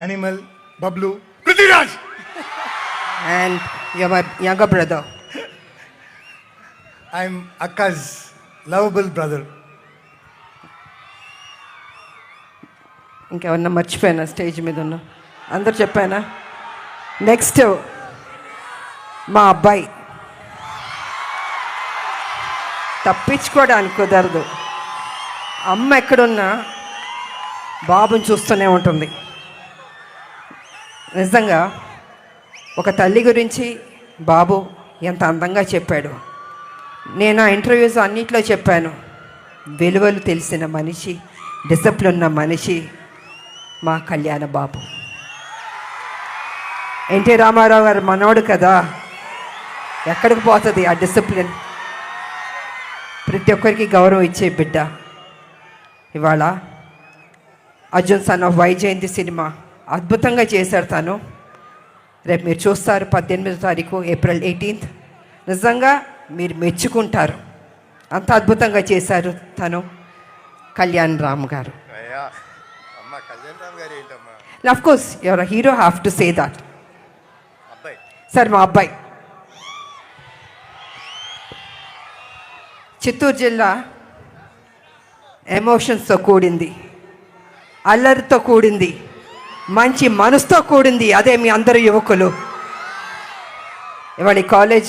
Animal, Bablu, Prithviraj. and you're my younger brother. I'm Akka's lovable brother. ఇంకెవరన్నా మర్చిపోయానా stage మీద ఉన్న అందరు చెప్పానా నెక్స్ట్ మా అబ్బాయి తప్పించుకోవడానికి కుదరదు అమ్మ ఎక్కడున్నా బాబుని చూస్తూనే ఉంటుంది నిజంగా ఒక తల్లి గురించి బాబు ఎంత అందంగా చెప్పాడు. నేను ఆ ఇంటర్వ్యూస్ అన్నిట్లో చెప్పాను. విలువలు తెలిసిన మనిషి డిసిప్లిన్ ఉన్న మనిషి మా కళ్యాణ బాబు. ఎన్టీ రామారావు గారు మనోడు కదా. ఎక్కడికి పోతుంది ఆ డిసిప్లిన్? ప్రతి ఒక్కరికి గౌరవం ఇచ్చే బిడ్డ. ఇవాళ అర్జున్ సన్ ఆఫ్ వైజయంతి సినిమా. అద్భుతంగా చేశాడు తను. రేపు మీరు చూస్తారు పద్దెనిమిదో తారీఖు ఏప్రిల్ ఎయిటీన్త్ నిజంగా మీరు మెచ్చుకుంటారు. అంత అద్భుతంగా చేశారు తను కళ్యాణ్ రామ్ గారు. Of course your hero have to say that sir మా అబ్బాయి. చిత్తూరు జిల్లా ఎమోషన్స్తో కూడింది అల్లరితో కూడింది. మంచి మనసుతో కూడింది. అదే మీ అందరు యువకులు. ఇవాళ కాలేజ్